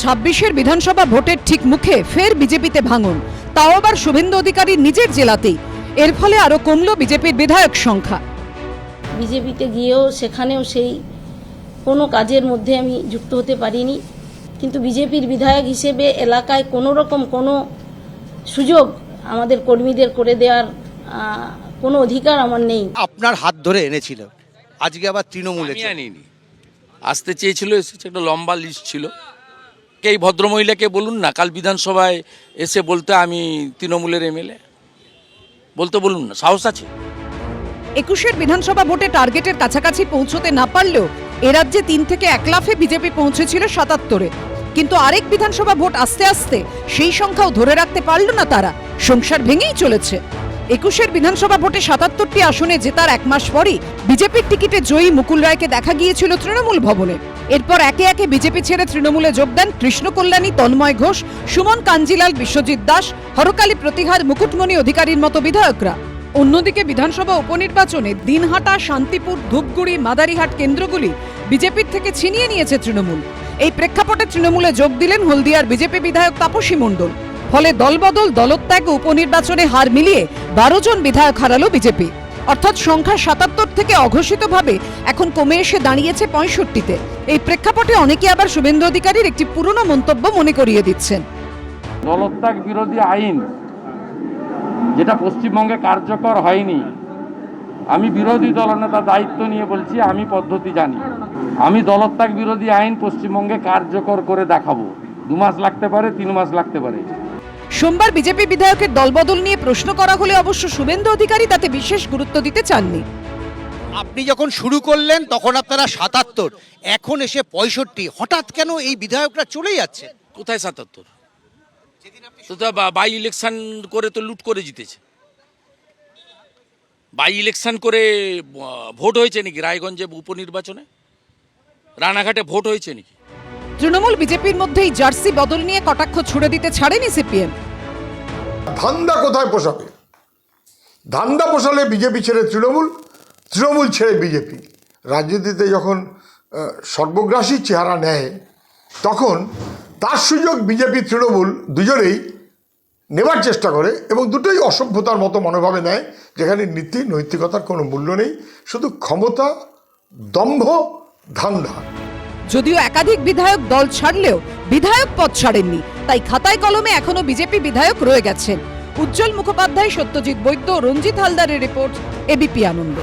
ছাব্বিশের বিধানসভা ভোটের ঠিক মুখে ফের বিজেপিতে ভাঙন। তাও আবার শুভেন্দু অধিকারী নিজের জেলাতেই। এর ফলে আরও কমল বিজেপির বিধায়ক সংখ্যা। বিজেপিতে গিয়েও সেখানেও সেই কোনো কাজের মধ্যে আমি যুক্ত হতে পারিনি। কিন্তু বিজেপির বিধায়ক হিসেবে এলাকায় কোনো রকম কোনো সুযোগ আমাদের কর্মীদের করে দেওয়ার কোনো অধিকার আমার নেই। আপনার হাত ধরে এনেছিল। আজকে আবার তৃণমূলে আনিনি। আসতে চেয়েছিল এসেছে একটা লম্বা লিস্ট ছিল। এই ভদ্রমহিলাকে বলুন না, কাল বিধানসভায় এসে বলতে আমি তৃণমূলের এমএলএ। বলতে বলুন না, সাহস আছে? একুশের বিধানসভা ভোটে টার্গেটের কাছাকাছি পৌঁছতে না পারলেও এ রাজ্যে তিন থেকে এক লাফে বিজেপি পৌঁছেছিল সাতাত্তরে। কিন্তু আরেক বিধানসভা ভোট আস্তে আস্তে সেই সংখ্যাও ধরে রাখতে পারল না তারা, সংসার ভেঙেই চলেছে। একুশের বিধানসভা ভোটে সাতাত্তরটি আসনে জেতার এক মাস পরই বিজেপির টিকিটে জয়ী মুকুল রায়কে দেখা গিয়েছিল তৃণমূল ভবনে। এরপর একে একে বিজেপি ছেড়ে তৃণমূলে যোগ দেন কৃষ্ণ কল্যাণী, তন্ময় ঘোষ, সুমন কাঞ্জিলাল, বিশ্বজিৎ দাস, হরকালী প্রতিহার, মুকুটমণি অধিকারীর মতো বিধায়করা। অন্যদিকে বিধানসভা উপনির্বাচনে দিনহাটা, শান্তিপুর, ধূপগুড়ি, মাদারিহাট কেন্দ্রগুলি বিজেপির থেকে ছিনিয়ে নিয়েছে তৃণমূল। এই প্রেক্ষাপটে তৃণমূলে যোগ দিলেন হলদিয়ার বিজেপি বিধায়ক তাপসী মণ্ডল। ফলে দলবদল, দলত্যাগ উপনির্বাচনে হার মিলিয়ে বারো জন বিধায়ক হারালো বিজেপি। অর্থাৎ সংখ্যা সাতাত্তর থেকে অঘোষিতভাবে এখন কমে এসে দাঁড়িয়েছে পঁয়ষট্টিতে। এই প্রেক্ষাপটে অনেকে আবার শুভেন্দু অধিকারীর একটি পুরনো মন্তব্য মনে করিয়ে দিচ্ছেন। দলত্যাগ বিরোধী আইন, যেটা পশ্চিমবঙ্গে কার্যকর হয়নি, আমি বিরোধী দলনেতা দায়িত্ব নিয়ে বলছি, আমি পদ্ধতি জানি। আমি দলত্যাগ বিরোধী আইন পশ্চিমবঙ্গে কার্যকর করে দেখাবো। দু মাস লাগতে পারে, তিন মাস লাগতে পারে। সোমবার বিজেপি বিধায়কের দলবদল নিয়ে প্রশ্ন করা হলে অবশ্য শুভেন্দু অধিকারী তাতে বিশেষ গুরুত্ব দিতে চাননি। আপনি যখন শুরু করলেন তখন আপনারা সাতাত্তর এখন এসে পঁয়ষট্টি। হঠাৎ কেন এই বিধায়করা চলে যাচ্ছে? কোথায় সাতাত্তর? তো তা বা- বাই ইলেকশন করে তো লুট করে জিতেছে। বাই ইলেকশন করে আহ, ভোট হয়েছে নাকি? রায়গঞ্জে উপনির্বাচনে? রানাঘাটে ভোট হয়েছে নাকি? তৃণমূল বিজেপির মধ্যেই জার্সি বদল নিয়ে কটাক্ষ ছুড়ে দিতে ছাড়েনি সিপিএম। ধান্দা কোথায় পোষাবে? ধান্দা পোষালে বিজেপি ছেড়ে তৃণমূল তৃণমূল ছেড়ে বিজেপি। রাজনীতিতে যখন সর্বগ্রাসী চেহারা নেয়, তখন তার সুযোগ বিজেপি, তৃণমূল দুজনেই নেবার চেষ্টা করে এবং দুটোই অসভ্যতার মতো মনোভাবে নেয়, যেখানে নীতি, নৈতিকতার কোনো মূল্য নেই। শুধু ক্ষমতা, দম্ভ, ধান্দা। যদিও একাধিক বিধায়ক দল ছাড়লেও বিধায়ক পদ ছাড়েননি। তাই খাতায় কলমে এখনও বিজেপি বিধায়ক রয়ে গেছেন। উজ্জ্বল মুখোপাধ্যায়, সত্যজিৎ বৈদ্য, রঞ্জিত হালদারের রিপোর্ট এবিপি আনন্দ।